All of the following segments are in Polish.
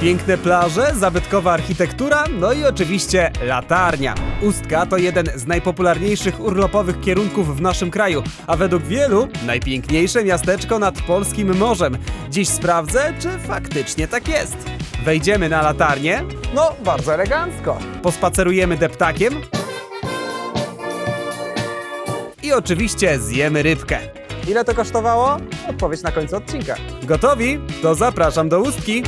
Piękne plaże, zabytkowa architektura, no i oczywiście latarnia. Ustka to jeden z najpopularniejszych urlopowych kierunków w naszym kraju, a według wielu najpiękniejsze miasteczko nad polskim morzem. Dziś sprawdzę, czy faktycznie tak jest. Wejdziemy na latarnię, no bardzo elegancko. Pospacerujemy deptakiem i oczywiście zjemy rybkę. Ile to kosztowało? Odpowiedź na końcu odcinka. Gotowi? To zapraszam do ustki.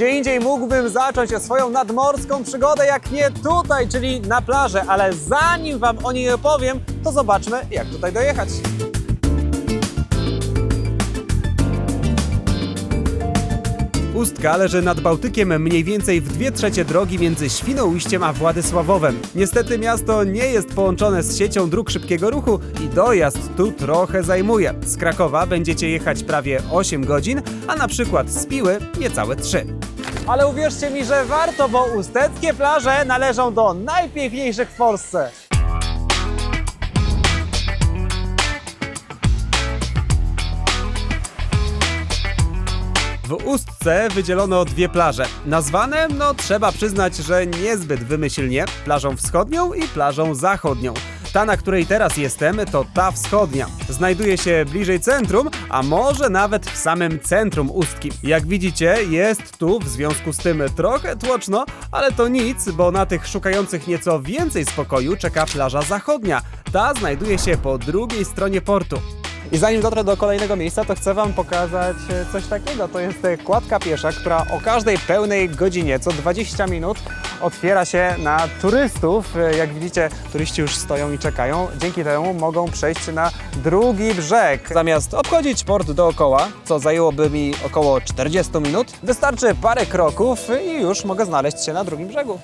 Gdzie indziej mógłbym zacząć swoją nadmorską przygodę, jak nie tutaj, czyli na plaży, ale zanim Wam o niej opowiem, to zobaczmy, jak tutaj dojechać. Ustka leży nad Bałtykiem mniej więcej w dwie trzecie drogi między Świnoujściem a Władysławowem. Niestety miasto nie jest połączone z siecią dróg szybkiego ruchu i dojazd tu trochę zajmuje. Z Krakowa będziecie jechać prawie 8 godzin, a na przykład z Piły niecałe 3. Ale uwierzcie mi, że warto, bo usteckie plaże należą do najpiękniejszych w Polsce. W Ustce wydzielono dwie plaże. Nazwane, no trzeba przyznać, że niezbyt wymyślnie, plażą wschodnią i plażą zachodnią. Ta, na której teraz jestem, to ta wschodnia. Znajduje się bliżej centrum, a może nawet w samym centrum Ustki. Jak widzicie, jest tu w związku z tym trochę tłoczno, ale to nic, bo na tych szukających nieco więcej spokoju czeka plaża zachodnia. Ta znajduje się po drugiej stronie portu. I zanim dotrę do kolejnego miejsca, to chcę Wam pokazać e, coś takiego. To jest e, kładka piesza, która o każdej pełnej godzinie, co 20 minut, otwiera się na turystów. E, Jak widzicie, turyści już stoją i czekają. Dzięki temu mogą przejść na drugi brzeg. Zamiast obchodzić port dookoła, co zajęłoby mi około 40 minut, wystarczy parę kroków i już mogę znaleźć się na drugim brzegu.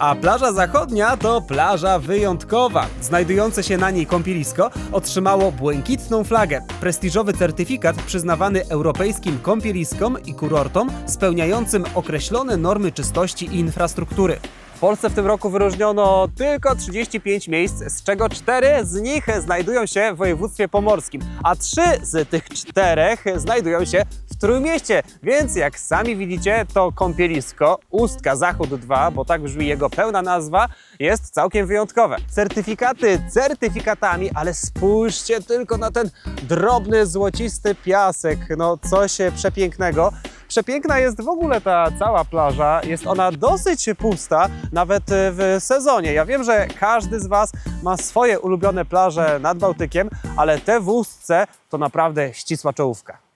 A plaża zachodnia to plaża wyjątkowa. Znajdujące się na niej kąpielisko otrzymało błękitną flagę, prestiżowy certyfikat przyznawany europejskim kąpieliskom i kurortom spełniającym określone normy czystości i infrastruktury. W Polsce w tym roku wyróżniono tylko 35 miejsc, z czego 4 z nich znajdują się w województwie pomorskim, a 3 z tych czterech znajdują się Trójmieście. Więc jak sami widzicie, to kąpielisko Ustka Zachód 2, bo tak brzmi jego pełna nazwa, jest całkiem wyjątkowe. Certyfikaty certyfikatami, ale spójrzcie tylko na ten drobny, złocisty piasek. No coś przepięknego. Przepiękna jest w ogóle ta cała plaża. Jest ona dosyć pusta, nawet w sezonie. Ja wiem, że każdy z Was ma swoje ulubione plaże nad Bałtykiem, ale te w Ustce to naprawdę ścisła czołówka.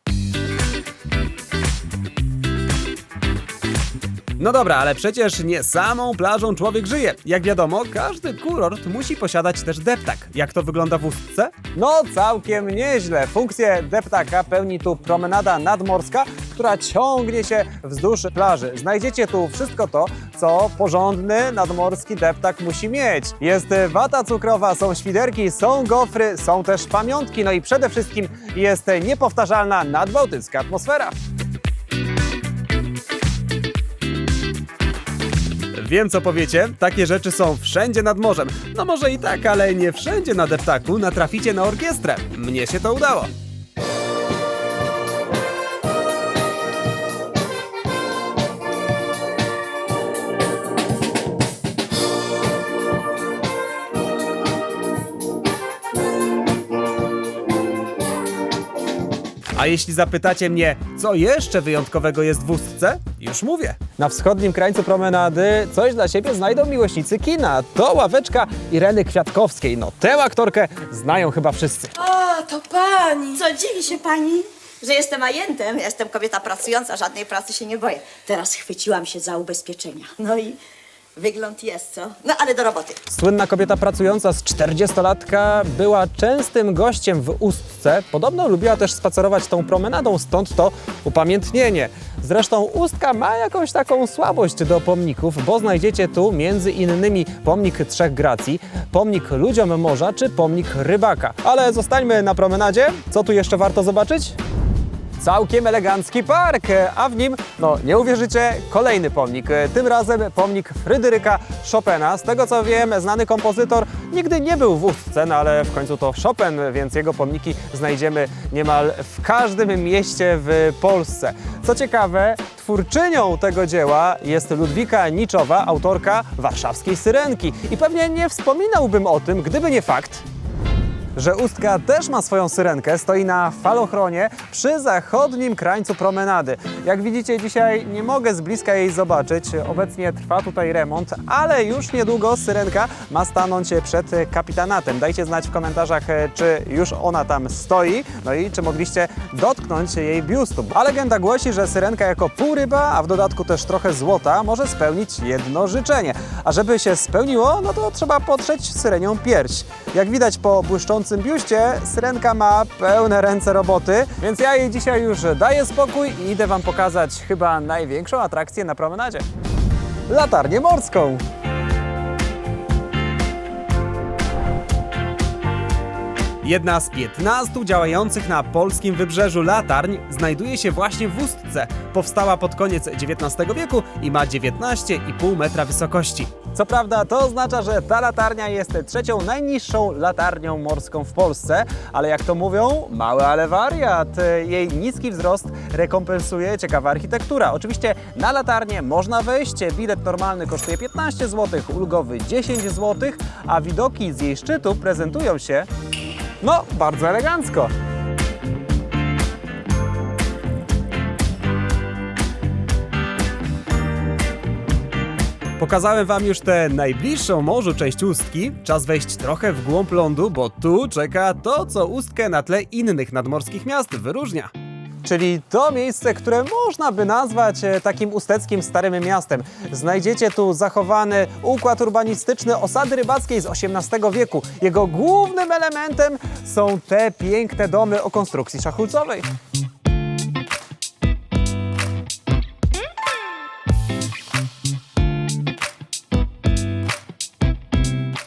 No dobra, ale przecież nie samą plażą człowiek żyje. Jak wiadomo, każdy kurort musi posiadać też deptak. Jak to wygląda w Ustce? No całkiem nieźle. Funkcję deptaka pełni tu promenada nadmorska, która ciągnie się wzdłuż plaży. Znajdziecie tu wszystko to, co porządny nadmorski deptak musi mieć. Jest wata cukrowa, są świderki, są gofry, są też pamiątki, no i przede wszystkim jest niepowtarzalna nadbałtycka atmosfera. Wiem, co powiecie, takie rzeczy są wszędzie nad morzem. No może i tak, ale nie wszędzie na deptaku natraficie na orkiestrę. Mnie się to udało. A jeśli zapytacie mnie, co jeszcze wyjątkowego jest w Ustce, już mówię. Na wschodnim krańcu promenady coś dla siebie znajdą miłośnicy kina. To ławeczka Ireny Kwiatkowskiej. No tę aktorkę znają chyba wszyscy. O, to pani! Co dziwi się pani, że jestem ajentem? Jestem kobieta pracująca, żadnej pracy się nie boję. Teraz chwyciłam się za ubezpieczenia. No i wygląd jest, co? No ale do roboty. Słynna kobieta pracująca z 40-latka była częstym gościem w Ustce. Podobno lubiła też spacerować tą promenadą, stąd to upamiętnienie. Zresztą Ustka ma jakąś taką słabość do pomników, bo znajdziecie tu między innymi pomnik Trzech Gracji, pomnik ludziom morza czy pomnik rybaka. Ale zostańmy na promenadzie. Co tu jeszcze warto zobaczyć? Całkiem elegancki park, a w nim, no nie uwierzycie, kolejny pomnik. Tym razem pomnik Fryderyka Chopina. Z tego co wiem, znany kompozytor nigdy nie był w Ustce, no ale w końcu to Chopin, więc jego pomniki znajdziemy niemal w każdym mieście w Polsce. Co ciekawe, twórczynią tego dzieła jest Ludwika Niczowa, autorka warszawskiej Syrenki. I pewnie nie wspominałbym o tym, gdyby nie fakt, że Ustka też ma swoją syrenkę, stoi na falochronie przy zachodnim krańcu promenady. Jak widzicie, dzisiaj nie mogę z bliska jej zobaczyć. Obecnie trwa tutaj remont, ale już niedługo syrenka ma stanąć przed kapitanatem. Dajcie znać w komentarzach, czy już ona tam stoi, no i czy mogliście dotknąć jej biustu. A legenda głosi, że syrenka jako półryba, a w dodatku też trochę złota, może spełnić jedno życzenie. A żeby się spełniło, no to trzeba potrzeć syrenią pierś. Jak widać po błyszczącym biuście, syrenka ma pełne ręce roboty, więc ja jej dzisiaj już daję spokój i idę Wam pokazać chyba największą atrakcję na promenadzie. Latarnię morską! Jedna z 15 działających na polskim wybrzeżu latarń znajduje się właśnie w Ustce. Powstała pod koniec XIX wieku i ma 19,5 metra wysokości. Co prawda to oznacza, że ta latarnia jest trzecią najniższą latarnią morską w Polsce, ale jak to mówią, mały ale wariat. Jej niski wzrost rekompensuje ciekawa architektura. Oczywiście na latarnię można wejść, bilet normalny kosztuje 15 zł, ulgowy 10 zł, a widoki z jej szczytu prezentują się no, bardzo elegancko. Pokazałem Wam już tę najbliższą morzu część Ustki. Czas wejść trochę w głąb lądu, bo tu czeka to, co Ustkę na tle innych nadmorskich miast wyróżnia. Czyli to miejsce, które można by nazwać e, takim usteckim starym miastem. Znajdziecie tu zachowany układ urbanistyczny osady rybackiej z XVIII wieku. Jego głównym elementem są te piękne domy o konstrukcji szachulcowej.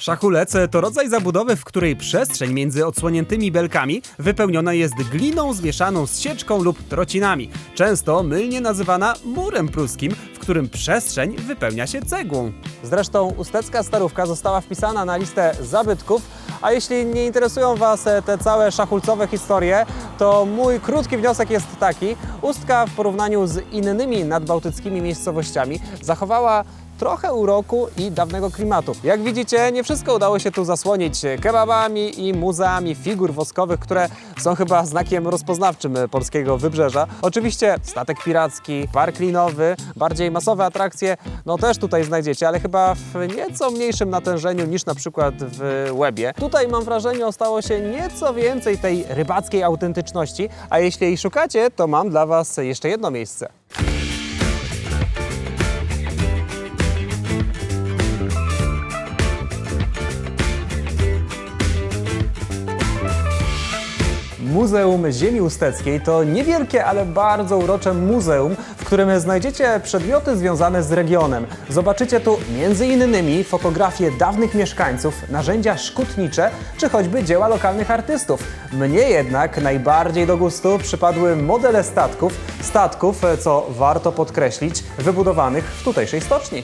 Szachulec to rodzaj zabudowy, w której przestrzeń między odsłoniętymi belkami wypełniona jest gliną zmieszaną z sieczką lub trocinami, często mylnie nazywana murem pruskim, w którym przestrzeń wypełnia się cegłą. Zresztą ustecka starówka została wpisana na listę zabytków, a jeśli nie interesują Was e, te całe szachulcowe historie, to mój krótki wniosek jest taki. Ustka w porównaniu z innymi nadbałtyckimi miejscowościami zachowała trochę uroku i dawnego klimatu. Jak widzicie, nie wszystko udało się tu zasłonić kebabami i muzeami figur woskowych, które są chyba znakiem rozpoznawczym polskiego wybrzeża. Oczywiście statek piracki, park linowy, bardziej masowe atrakcje, no też tutaj znajdziecie, ale chyba w nieco mniejszym natężeniu niż na przykład w Łebie. Tutaj mam wrażenie ostało się nieco więcej tej rybackiej autentyczności, a jeśli jej szukacie, to mam dla Was jeszcze jedno miejsce. Muzeum Ziemi Usteckiej to niewielkie, ale bardzo urocze muzeum, w którym znajdziecie przedmioty związane z regionem. Zobaczycie tu m.in. fotografie dawnych mieszkańców, narzędzia szkutnicze czy choćby dzieła lokalnych artystów. Mnie jednak najbardziej do gustu przypadły modele statków, statków, co warto podkreślić, wybudowanych w tutejszej stoczni.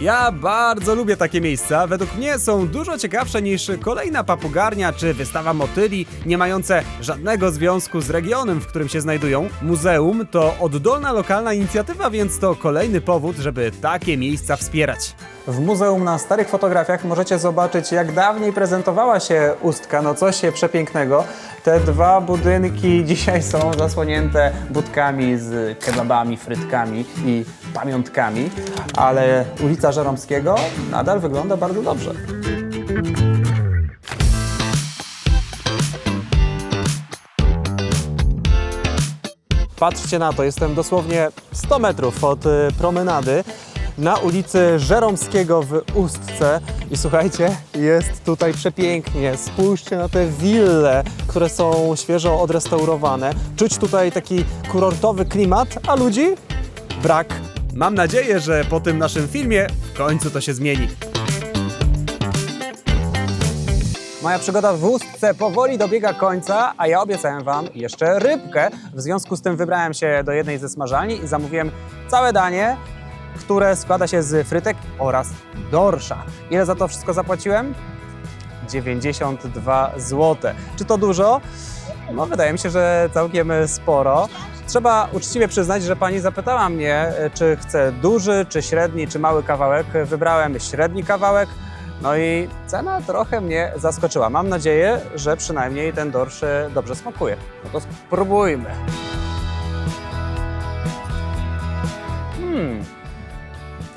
Ja bardzo lubię takie miejsca. Według mnie są dużo ciekawsze niż kolejna papugarnia czy wystawa motyli, nie mające żadnego związku z regionem, w którym się znajdują. Muzeum to oddolna lokalna inicjatywa, więc to kolejny powód, żeby takie miejsca wspierać. W muzeum na starych fotografiach możecie zobaczyć, jak dawniej prezentowała się Ustka. No coś przepięknego. Te dwa budynki dzisiaj są zasłonięte budkami z kebabami, frytkami i pamiątkami, ale ulica Żeromskiego nadal wygląda bardzo dobrze. Patrzcie na to, jestem dosłownie 100 metrów od y, promenady na ulicy Żeromskiego w Ustce i słuchajcie, jest tutaj przepięknie. Spójrzcie na te wille, które są świeżo odrestaurowane. Czuć tutaj taki kurortowy klimat, a ludzi brak. Mam nadzieję, że po tym naszym filmie w końcu to się zmieni. Moja przygoda w Ustce powoli dobiega końca, a ja obiecałem Wam jeszcze rybkę. W związku z tym wybrałem się do jednej ze smażalni i zamówiłem całe danie, które składa się z frytek oraz dorsza. Ile za to wszystko zapłaciłem? 92 zł. Czy to dużo? No, wydaje mi się, że całkiem sporo. Trzeba uczciwie przyznać, że pani zapytała mnie, e, czy chcę duży, czy średni, czy mały kawałek. Wybrałem średni kawałek. No i cena trochę mnie zaskoczyła. Mam nadzieję, że przynajmniej ten dorsz e, dobrze smakuje. No to spróbujmy. Hmm.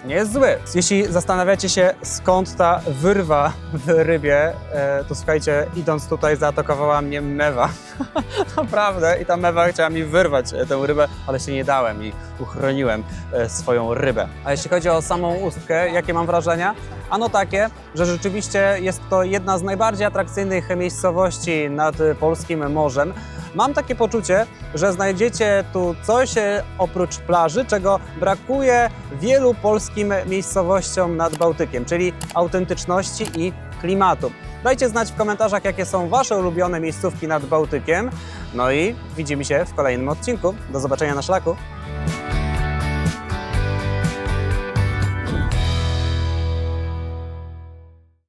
Nie jest zły. Jeśli zastanawiacie się, skąd ta wyrwa w rybie, e, to słuchajcie, idąc tutaj zaatakowała mnie mewa. Naprawdę. I ta mewa chciała mi wyrwać e, tę rybę, ale się nie dałem i uchroniłem e, swoją rybę. A jeśli chodzi o samą ustkę, jakie mam wrażenia? Ano takie, że rzeczywiście jest to jedna z najbardziej atrakcyjnych miejscowości nad polskim morzem. Mam takie poczucie, że znajdziecie tu coś e, oprócz plaży, czego brakuje wielu polskim miejscowościom nad Bałtykiem, czyli autentyczności i klimatu. Dajcie znać w komentarzach, jakie są Wasze ulubione miejscówki nad Bałtykiem. No i widzimy się w kolejnym odcinku. Do zobaczenia na szlaku.